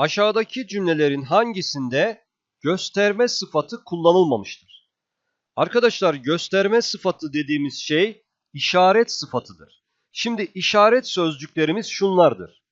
Aşağıdaki cümlelerin hangisinde gösterme sıfatı kullanılmamıştır? Arkadaşlar gösterme sıfatı dediğimiz şey işaret sıfatıdır. Şimdi işaret sözcüklerimiz şunlardır.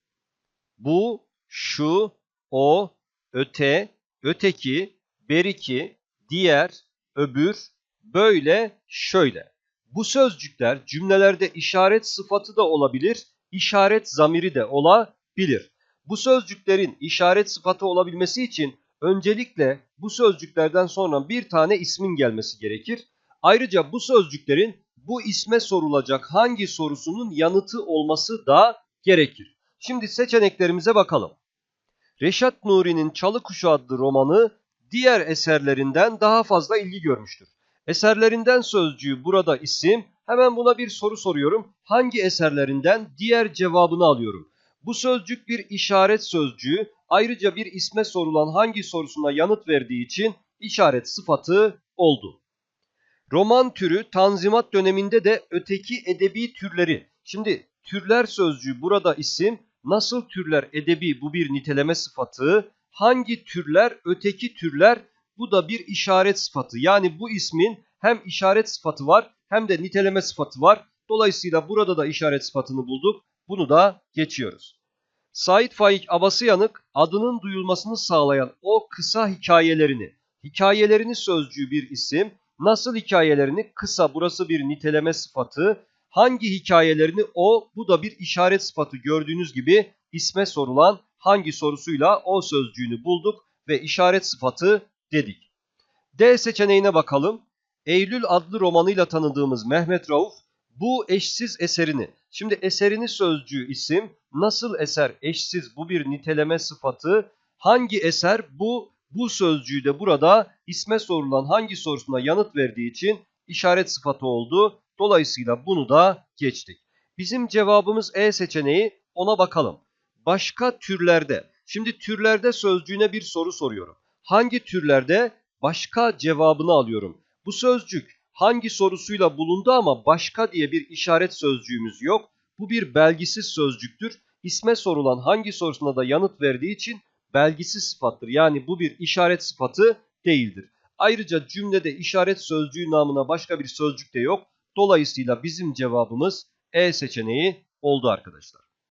Bu, şu, o, öte, öteki, beriki, diğer, öbür, böyle, şöyle. Bu sözcükler cümlelerde işaret sıfatı da olabilir, işaret zamiri de olabilir. Bu sözcüklerin işaret sıfatı olabilmesi için öncelikle bu sözcüklerden sonra bir tane ismin gelmesi gerekir. Ayrıca bu sözcüklerin bu isme sorulacak hangi sorusunun yanıtı olması da gerekir. Şimdi seçeneklerimize bakalım. Reşat Nuri'nin Çalı Kuşu adlı romanı diğer eserlerinden daha fazla ilgi görmüştür. Eserlerinden sözcüğü burada isim. Hemen buna bir soru soruyorum. Hangi eserlerinden? Diğer cevabını alıyorum. Bu sözcük bir işaret sözcüğü. Ayrıca bir isme sorulan hangi sorusuna yanıt verdiği için işaret sıfatı oldu. Roman türü Tanzimat döneminde de öteki edebi türleri. Şimdi türler sözcüğü burada isim. Nasıl türler edebi bu bir niteleme sıfatı. Hangi türler öteki türler bu da bir işaret sıfatı. Yani bu ismin hem işaret sıfatı var hem de niteleme sıfatı var. Dolayısıyla burada da işaret sıfatını bulduk. Bunu da geçiyoruz. Said Faik Abasıyanık adının duyulmasını sağlayan o kısa hikayelerini, hikayelerini sözcüğü bir isim, nasıl hikayelerini kısa burası bir niteleme sıfatı, hangi hikayelerini o bu da bir işaret sıfatı gördüğünüz gibi isme sorulan hangi sorusuyla o sözcüğünü bulduk ve işaret sıfatı dedik. D seçeneğine bakalım. Eylül adlı romanıyla tanıdığımız Mehmet Rauf bu eşsiz eserini, şimdi eserini sözcüğü isim, nasıl eser eşsiz bu bir niteleme sıfatı, hangi eser bu, bu sözcüğü de burada isme sorulan hangi sorusuna yanıt verdiği için işaret sıfatı oldu. Dolayısıyla bunu da geçtik. Bizim cevabımız E seçeneği ona bakalım. Başka türlerde, şimdi türlerde sözcüğüne bir soru soruyorum. Hangi türlerde başka cevabını alıyorum. Bu sözcük hangi sorusuyla bulundu ama başka diye bir işaret sözcüğümüz yok. Bu bir belgisiz sözcüktür. İsme sorulan hangi sorusuna da yanıt verdiği için belgisiz sıfattır. Yani bu bir işaret sıfatı değildir. Ayrıca cümlede işaret sözcüğü namına başka bir sözcük de yok. Dolayısıyla bizim cevabımız E seçeneği oldu arkadaşlar.